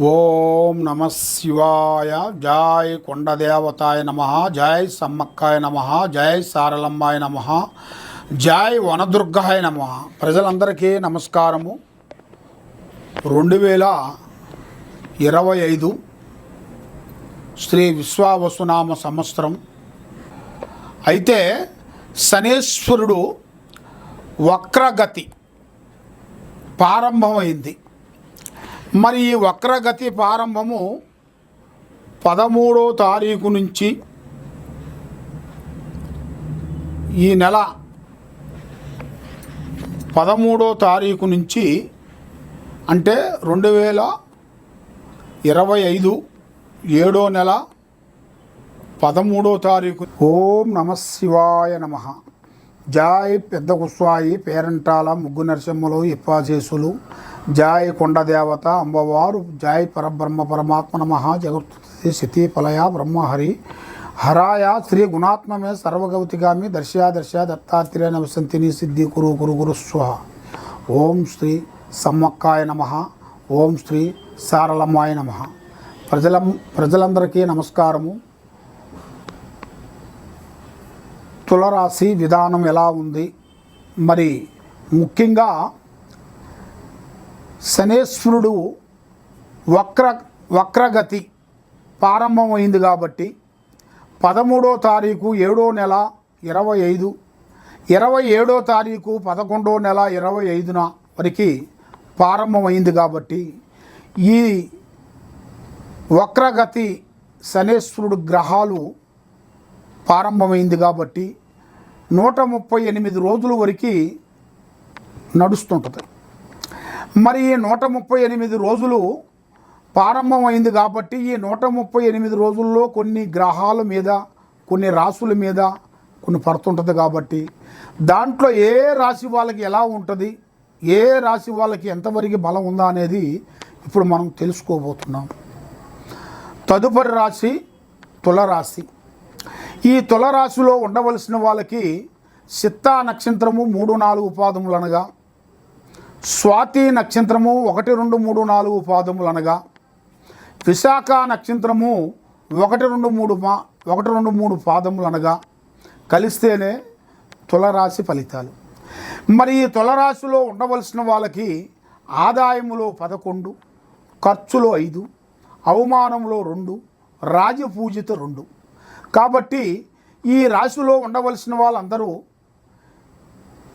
ఓం నమ శివాయ. జై కొండదేవతాయ నమ. జై సమ్మక్కాయ నమ. జై సారలమ్మాయ నమ. జై వనదుర్గాయ నమ. ప్రజలందరికీ నమస్కారము. రెండు వేల ఇరవై ఐదు శ్రీ విశ్వావసునామ సంవత్సరం. అయితే శనేశ్వరుడు వక్రగతి ప్రారంభమైంది. మరి ఈ వక్రగతి ప్రారంభము పదమూడో తారీఖు నుంచి ఈ నెల పదమూడో తారీఖు నుంచి అంటే రెండు వేల ఇరవై ఐదు ఏడో నెల పదమూడో తారీఖు. ఓం నమ శివాయ నమ. జాయ్ పెద్ద కుస్వాయి పేరంటాల ముగ్గు నరసింహలు ఇప్పాశేసులు జాయ్ కొండదేవత అమ్మవారు జాయ్ పరబ్రహ్మ పరమాత్మ నమ జగత్తి శితి పలయ బ్రహ్మహరి. హరాయ శ్రీ గుణాత్మమే సర్వగౌతిగామి దర్శయా దర్శయా దత్తాత్రేయ నవసంతిని సిద్ధి కురు కురు గురు స్వ. ఓం శ్రీ సమ్మక్కాయ నమ ఓం శ్రీ సారళమ్మాయ నమ. ప్రజల ప్రజలందరికీ నమస్కారము. తులరాశి విధానం ఎలా ఉంది? మరి ముఖ్యంగా శనేశ్వరుడు వక్ర వక్రగతి ప్రారంభమైంది కాబట్టి పదమూడో తారీఖు ఏడో నెల ఇరవై ఐదు ఇరవై ఏడో తారీఖు పదకొండో నెల ఇరవై ఐదున వరకు ప్రారంభమైంది కాబట్టి ఈ వక్రగతి శనేశ్వరుడు గ్రహాలు ప్రారంభమైంది కాబట్టి నూట ముప్పై ఎనిమిది రోజుల వరకు నడుస్తుంటుంది. మరి ఈ నూట ముప్పై ఎనిమిది రోజులు ప్రారంభమైంది కాబట్టి ఈ నూట ముప్పై ఎనిమిది రోజుల్లో కొన్ని గ్రహాల మీద కొన్ని రాసుల మీద కొన్ని పడుతుంటుంది కాబట్టి దాంట్లో ఏ రాశి వాళ్ళకి ఎలా ఉంటుంది ఏ రాశి వాళ్ళకి ఎంతవరకు బలం ఉందా అనేది ఇప్పుడు మనం తెలుసుకోబోతున్నాం. తదుపరి రాశి తులరాశి. ఈ తులరాశిలో ఉండవలసిన వాళ్ళకి సిత్తా నక్షత్రము మూడు నాలుగు పాదములు అనగా స్వాతి నక్షత్రము ఒకటి రెండు మూడు నాలుగు పాదములు అనగా విశాఖ నక్షత్రము ఒకటి రెండు మూడు మా ఒకటి రెండు మూడు పాదములు అనగా కలిస్తేనే తులరాశి ఫలితాలు. మరి ఈ తులరాశిలో ఉండవలసిన వాళ్ళకి ఆదాయములో పదకొండు ఖర్చులో ఐదు అవమానంలో రెండు రాజపూజిత రెండు. కాబట్టి ఈ రాశిలో ఉండవలసిన వాళ్ళందరూ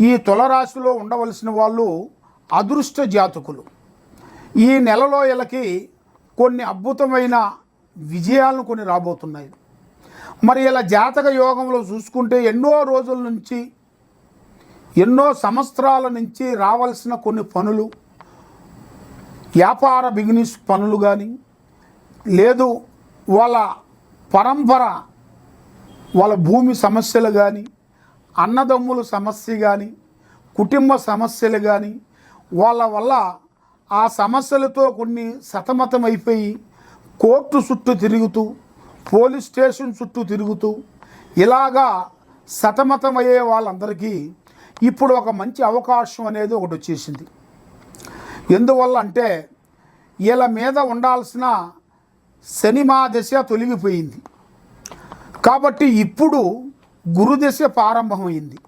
ఈ తులరాశిలో ఉండవలసిన వాళ్ళు అదృష్ట జాతకులు. ఈ నెలలో వీళ్ళకి కొన్ని అద్భుతమైన విజయాలను కొన్ని రాబోతున్నాయి. మరి ఇలా జాతక యోగంలో చూసుకుంటే ఎన్నో రోజుల నుంచి ఎన్నో సంవత్సరాల నుంచి రావాల్సిన కొన్ని పనులు వ్యాపార బిజినెస్ పనులు కానీ లేదు వాళ్ళ పరంపర వాళ్ళ భూమి సమస్యలు కానీ అన్నదమ్ముల సమస్య కానీ కుటుంబ సమస్యలు కానీ వాళ్ళ వల్ల ఆ సమస్యలతో కొన్ని సతమతమైపోయి కోర్టు చుట్టూ తిరుగుతూ పోలీస్ స్టేషన్ చుట్టూ తిరుగుతూ ఇలాగా సతమతమయ్యే వాళ్ళందరికీ ఇప్పుడు ఒక మంచి అవకాశం అనేది ఒకటి వచ్చేసింది. ఎందువల్ల అంటే వీళ్ళ మీద ఉండాల్సిన శనిమా దశ తొలగిపోయింది. కాబట్టి ఇప్పుడు గురుదశ ప్రారంభమైంది.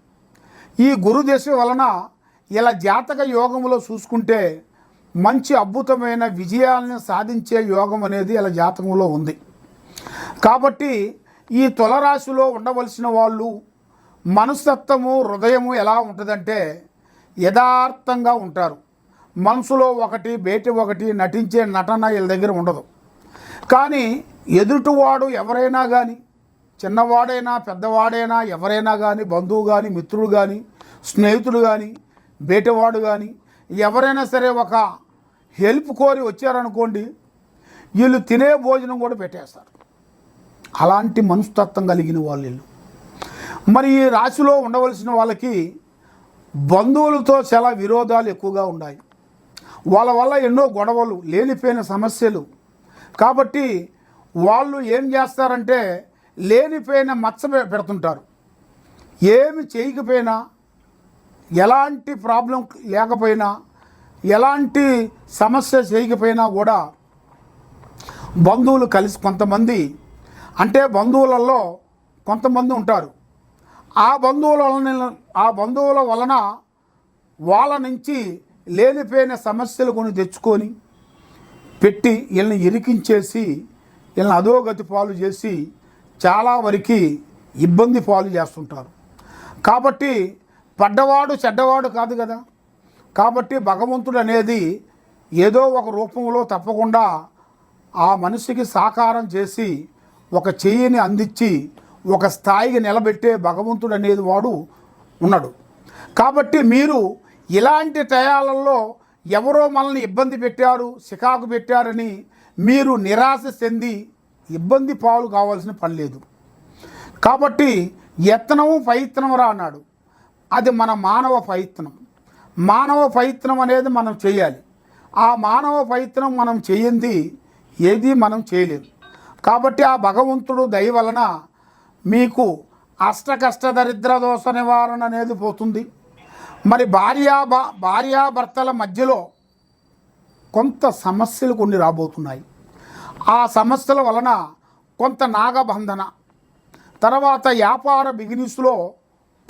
ఈ గురుదశ వలన ఇలా జాతక యోగంలో చూసుకుంటే మంచి అద్భుతమైన విజయాలను సాధించే యోగం అనేది ఇలా జాతకంలో ఉంది. కాబట్టి ఈ తులరాశిలో ఉండవలసిన వాళ్ళు మనస్తత్వము హృదయము ఎలా ఉంటుందంటే యథార్థంగా ఉంటారు. మనసులో ఒకటి బయట ఒకటి నటించే నటన వీళ్ళ దగ్గర ఉండదు. కానీ ఎదుటివాడు ఎవరైనా కానీ చిన్నవాడైనా పెద్దవాడైనా ఎవరైనా కానీ బంధువు కానీ మిత్రుడు కానీ స్నేహితుడు కానీ బేటవాడు కానీ ఎవరైనా సరే ఒక హెల్ప్ కోరి వచ్చారనుకోండి వీళ్ళు తినే భోజనం కూడా పెట్టేస్తారు. అలాంటి మనస్తత్వం కలిగిన వాళ్ళు వీళ్ళు. మరి ఈ రాశిలో ఉండవలసిన వాళ్ళకి బంధువులతో చాలా విరోధాలు ఎక్కువగా ఉన్నాయి. వాళ్ళ వల్ల ఎన్నో గొడవలు లేనిపోయిన సమస్యలు. కాబట్టి వాళ్ళు ఏం చేస్తారంటే లేనిపోయిన మచ్చ పెడుతుంటారు. ఏమి చేయకపోయినా ఎలాంటి ప్రాబ్లం లేకపోయినా ఎలాంటి సమస్య చేయకపోయినా కూడా బంధువులు కలిసి కొంతమంది అంటే బంధువులలో కొంతమంది ఉంటారు. ఆ బంధువుల వలన ఆ బంధువుల వలన వాళ్ళ నుంచి లేనిపోయిన సమస్యలు కొన్ని తెచ్చుకొని పెట్టి వీళ్ళని ఇరికించేసి వీళ్ళని అధోగతి పాలు చేసి చాలా వరకు ఇబ్బంది పాలు చేస్తుంటారు. కాబట్టి పడ్డవాడు చెడ్డవాడు కాదు కదా. కాబట్టి భగవంతుడు అనేది ఏదో ఒక రూపంలో తప్పకుండా ఆ మనిషికి సాకారం చేసి ఒక చెయ్యిని అందించి ఒక స్థాయికి నిలబెట్టే భగవంతుడు అనేది వాడు ఉన్నాడు. కాబట్టి మీరు ఇలాంటి టయాలలో ఎవరో మనల్ని ఇబ్బంది పెట్టారు సికాకు పెట్టారని మీరు నిరాశ చెంది ఇబ్బంది పాలు కావాల్సిన పని లేదు. కాబట్టి యత్నము ప్రయత్నం రా అన్నాడు. అది మన మానవ ప్రయత్నం. మానవ ప్రయత్నం అనేది మనం చేయాలి. ఆ మానవ ప్రయత్నం మనం చేయింది ఏది మనం చేయలేదు. కాబట్టి ఆ భగవంతుడు దయ వలన మీకు అష్ట కష్ట దరిద్ర దోష నివారణ అనేది పోతుంది. మరి భార్యా భార్యాభర్తల మధ్యలో కొంత సమస్యలు కొన్ని రాబోతున్నాయి. ఆ సమస్యల వలన కొంత నాగబంధన. తర్వాత వ్యాపార బిగినెస్లో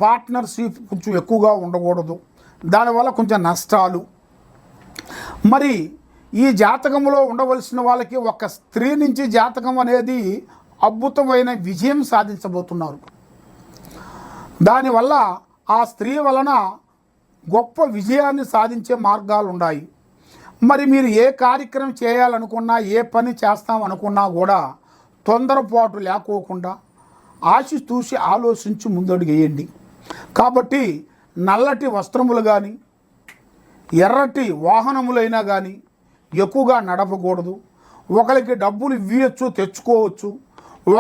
పార్ట్నర్షిప్ కొంచెం ఎక్కువగా ఉండకూడదు. దానివల్ల కొంచెం నష్టాలు. మరి ఈ జాతకంలో ఉండవలసిన వాళ్ళకి ఒక స్త్రీ నుంచి జాతకం అనేది అద్భుతమైన విజయం సాధించబోతున్నారు. దానివల్ల ఆ స్త్రీ వలన గొప్ప విజయాన్ని సాధించే మార్గాలు ఉన్నాయి మరి మీరు ఏ కార్యక్రమం చేయాలనుకున్నా ఏ పని చేస్తాం అనుకున్నా కూడా తొందరపాటు లేకోకుండా ఆశి చూసి ఆలోచించి ముందడుగు వేయండి కాబట్టి నల్లటి వస్త్రములు కానీ ఎర్రటి వాహనములైనా కానీ ఎక్కువగా నడపకూడదు. ఒకరికి డబ్బులు ఇవ్వచ్చు తెచ్చుకోవచ్చు.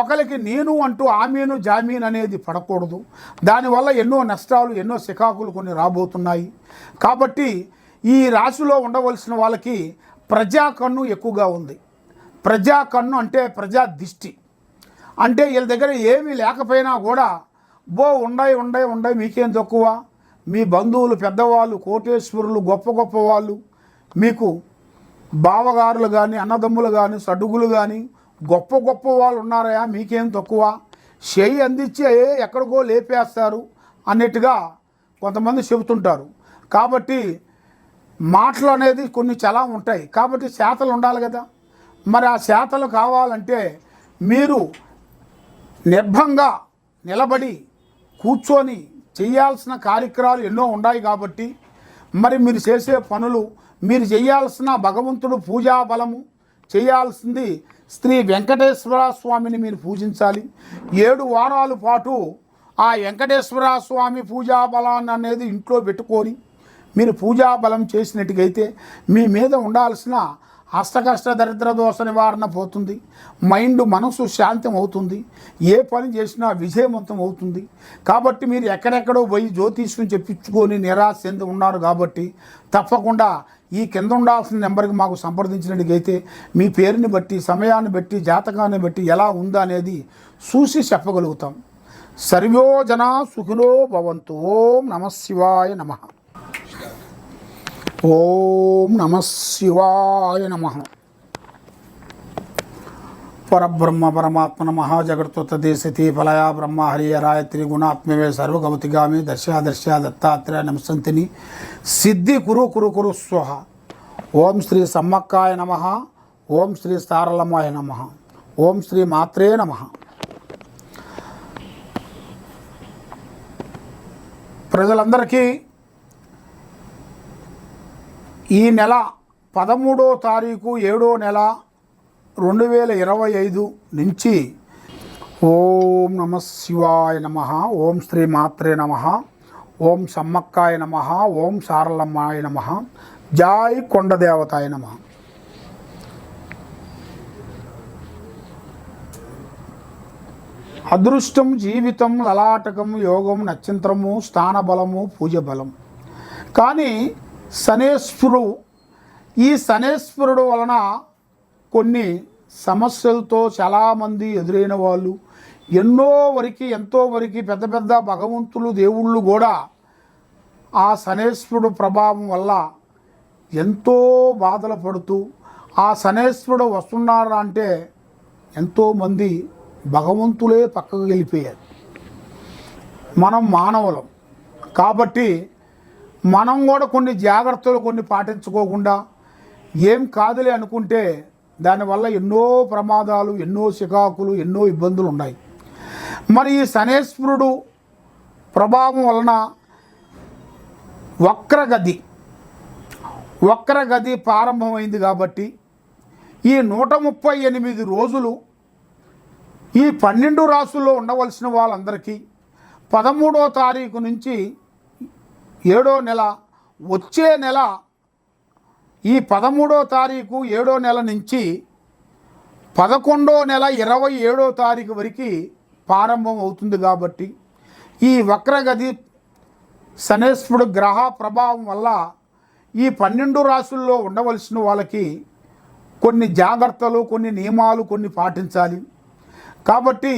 ఒకరికి నేను అంటూ ఆమెను జామీన్ అనేది పడకూడదు. దానివల్ల ఎన్నో నష్టాలు ఎన్నో సికాకులు కొన్ని రాబోతున్నాయి. కాబట్టి ఈ రాశిలో ఉండవలసిన వాళ్ళకి ప్రజా కన్ను ఎక్కువగా ఉంది. ప్రజా కన్ను అంటే ప్రజా దిష్టి. అంటే వీళ్ళ దగ్గర ఏమీ లేకపోయినా కూడా బో ఉండయి ఉండయి ఉండయి మీకేం తక్కువ? మీ బంధువులు పెద్దవాళ్ళు కోటేశ్వరులు గొప్ప గొప్ప వాళ్ళు మీకు బావగారులు కానీ అన్నదమ్ములు కానీ సడుగులు కానీ గొప్ప గొప్ప వాళ్ళు ఉన్నారయా? మీకేం తక్కువ? చేయి అందించి "ఏ, ఎక్కడికో లేపేస్తారు అన్నట్టుగా కొంతమంది చెబుతుంటారు. కాబట్టి మాటలు అనేది కొన్ని చాలా ఉంటాయి. కాబట్టి శాతలు ఉండాలి కదా. మరి ఆ శాతలు కావాలంటే మీరు నిర్భంగా నిలబడి కూర్చొని చేయాల్సిన కార్యక్రమాలు ఎన్నో ఉన్నాయి కాబట్టి మరి మీరు చేసే పనులు మీరు చేయాల్సిన భగవంతుడు పూజా బలము చేయాల్సింది శ్రీ వెంకటేశ్వర స్వామిని మీరు పూజించాలి. ఏడు వారాల పాటు ఆ వెంకటేశ్వర స్వామి పూజా బలాన్ని అనేది ఇంట్లో పెట్టుకొని మీరు పూజా బలం చేసినట్టుగైతే మీ మీద ఉండాల్సిన అష్టకష్ట దరిద్ర దోష నివారణ పోతుంది. మైండ్ మనసు శాంతం అవుతుంది. ఏ పని చేసినా విజయవంతం అవుతుంది. కాబట్టి మీరు ఎక్కడెక్కడో పోయి జ్యోతిష్యం చెప్పించుకొని నిరాశ చెంది ఉన్నారు కాబట్టి తప్పకుండా ఈ కింద ఉండాల్సిన నెంబర్కి మాకు సంప్రదించినట్టుగైతే మీ పేరుని బట్టి సమయాన్ని బట్టి జాతకాన్ని బట్టి ఎలా ఉందా అనేది చూసి చెప్పగలుగుతాం. సర్వో జనా సుఖినో భవంతు. ఓం నమ శివాయ నమః. ఓం నమ శివాయ నమ. పరబ్రహ్మ పరమాత్మ మహాజగత్వతదే సతీ ఫలయా బ్రహ్మ హరియరాయ త్రిగుణాత్మవే సర్వగమతిగామి దర్శా దర్శా దత్తాత్రేయ నమసంతిని సిద్ధి కురు కురు కురు స్వహ. ఓం శ్రీ సమ్మక్కాయ నమ. ఓం శ్రీ సారలమాయ నమ. ఓం శ్రీ మాత్రే నమ. ప్రజలందరికీ ఈ నెల పదమూడో తారీఖు ఏడో నెల రెండు వేల ఇరవై ఐదు నుంచి ఓం నమ శివాయ నమ ఓం శ్రీ మాత్రే నమ ఓం సమ్మక్కాయ నమ ఓం సారలమ్మాయ నమ జాయ్ కొండదేవతాయ నమ. అదృష్టం జీవితం లలాటకం యోగం నక్షత్రము స్థానబలము పూజ బలం కానీ శనేశ్వరుడు. ఈ శనేశ్వరుడు వలన కొన్ని సమస్యలతో చాలామంది ఎదురైన వాళ్ళు ఎన్నో వరకు ఎంతో వరకు పెద్ద పెద్ద భగవంతులు దేవుళ్ళు కూడా ఆ శనేశ్వరుడు ప్రభావం వల్ల ఎంతో బాధలు పడుతూ ఆ శనేశ్వరుడు వస్తున్నారా అంటే ఎంతోమంది భగవంతులే పక్కకు వెళ్ళిపోయారు. మనం మానవులం. కాబట్టి మనం కూడా కొన్ని జాగ్రత్తలు కొన్ని పాటించుకోకుండా ఏం కాదులే అనుకుంటే దానివల్ల ఎన్నో ప్రమాదాలు ఎన్నో చికాకులు ఎన్నో ఇబ్బందులు ఉన్నాయి. మరి ఈ శనేశ్వరుడు ప్రభావం వలన వక్రగది వక్రగది ప్రారంభమైంది కాబట్టి ఈ నూట ముప్పై ఎనిమిది రోజులు ఈ పన్నెండు రాసుల్లో ఉండవలసిన వాళ్ళందరికీ పదమూడో తారీఖు నుంచి ఏడో నెల వచ్చే నెల ఈ పదమూడో తారీఖు ఏడో నెల నుంచి పదకొండో నెల ఇరవై ఏడో తారీఖు వరకు ప్రారంభం అవుతుంది కాబట్టి ఈ వక్రగది శనేశ్వరుడు గ్రహ ప్రభావం వల్ల ఈ పన్నెండు రాసుల్లో ఉండవలసిన వాళ్ళకి కొన్ని జాగ్రత్తలు కొన్ని నియమాలు కొన్ని పాటించాలి. కాబట్టి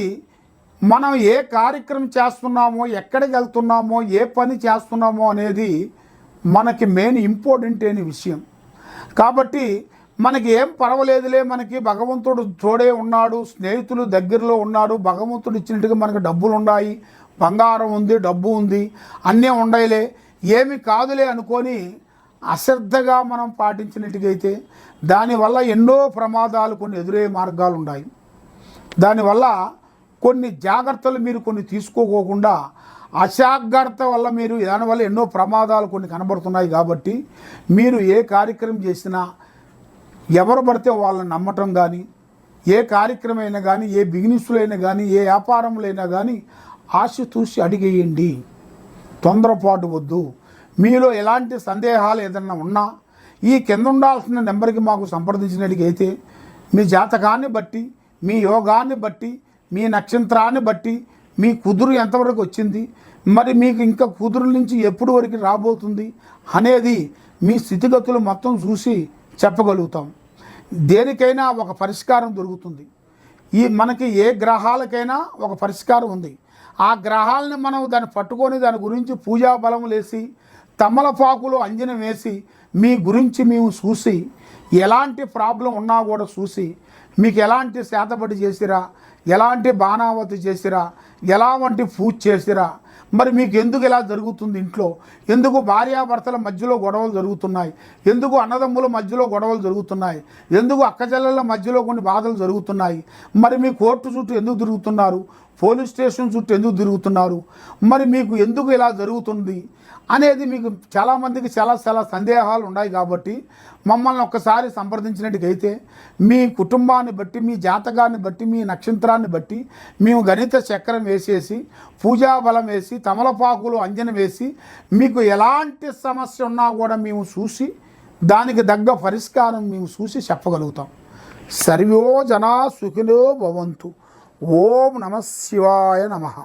మనం ఏ కార్యక్రమం చేస్తున్నామో ఎక్కడికి వెళ్తున్నామో ఏ పని చేస్తున్నామో అనేది మనకి మెయిన్ ఇంపార్టెంట్ అయిన విషయం. కాబట్టి మనకి ఏం పర్వాలేదులే మనకి భగవంతుడు తోడే ఉన్నాడు స్నేహితులు దగ్గరలో ఉన్నాడు భగవంతుడు ఇచ్చినట్టుగా మనకి డబ్బులు ఉన్నాయి బంగారం ఉంది డబ్బు ఉంది అన్నీ ఉండయిలే ఏమి కాదులే అనుకొని అశ్రద్ధగా మనం పాటించినట్టుగైతే దానివల్ల ఎన్నో ప్రమాదాలు కొన్ని ఎదురయ్యే మార్గాలు ఉన్నాయి. దానివల్ల కొన్ని జాగ్రత్తలు మీరు కొన్ని తీసుకోకోకుండా అజాగ్రత్త వల్ల మీరు దానివల్ల ఎన్నో ప్రమాదాలు కొన్ని కనబడుతున్నాయి కాబట్టి మీరు ఏ కార్యక్రమం చేసినా ఎవరు పడితే వాళ్ళని నమ్మటం కానీ ఏ కార్యక్రమం అయినా కానీ ఏ బిజినెస్లైనా కానీ ఏ వ్యాపారంలో కానీ ఆశ చూసి అడిగేయండి. తొందరపాటు వద్దు. మీలో ఎలాంటి సందేహాలు ఏదన్నా ఉన్నా ఈ కింద ఉండాల్సిన నెంబర్కి మాకు సంప్రదించినట్టుగైతే మీ జాతకాన్ని బట్టి మీ యోగాన్ని బట్టి మీ నక్షత్రాన్ని బట్టి మీ కుదురు ఎంతవరకు వచ్చింది? మరి మీకు ఇంకా కుదురు నుంచి ఎప్పుడు వరకు రాబోతుంది అనేది మీ స్థితిగతులు మొత్తం చూసి చెప్పగలుగుతాం. దేనికైనా ఒక పరిష్కారం దొరుకుతుంది. ఈ మనకి ఏ గ్రహాలకైనా ఒక పరిష్కారం ఉంది. ఆ గ్రహాలని మనం దాన్ని పట్టుకొని దాని గురించి పూజా బలం లేసి తమలపాకులు అంజనం వేసి మీ గురించి మేము చూసి ఎలాంటి ప్రాబ్లం ఉన్నా కూడా చూసి మీకు ఎలాంటి శాతపడి చేసిరా? ఎలాంటి బాణావతి చేసిరా? ఎలా వంటి పూజ చేసిరా? మరి మీకు ఎందుకు ఇలా జరుగుతుంది ఇంట్లో? ఎందుకు భార్యాభర్తల మధ్యలో గొడవలు జరుగుతున్నాయి? ఎందుకు అన్నదమ్ముల మధ్యలో గొడవలు జరుగుతున్నాయి? ఎందుకు అక్కచెల్లెల మధ్యలో కొన్ని బాధలు జరుగుతున్నాయి? మరి మీ కోర్టు చుట్టూ ఎందుకు తిరుగుతున్నారు? పోలీస్ స్టేషన్ చుట్టూ ఎందుకు తిరుగుతున్నారు? మరి మీకు ఎందుకు ఇలా జరుగుతుంది? అనేది మీకు చాలామందికి చాలా చాలా సందేహాలు ఉన్నాయి కాబట్టి మమ్మల్ని ఒక్కసారి సంప్రదించినట్టుకైతే మీ కుటుంబాన్ని బట్టి మీ జాతకాన్ని బట్టి మీ నక్షత్రాన్ని బట్టి మేము గణిత చక్రం వేసేసి పూజా బలం వేసి తమలపాకులు అంజన వేసి మీకు ఎలాంటి సమస్య ఉన్నా కూడా మేము చూసి దానికి తగ్గ పరిష్కారం మేము చూసి చెప్పగలుగుతాం. సర్వో జనా సుఖినో భవంతు. ఓం నమ శివాయ నమః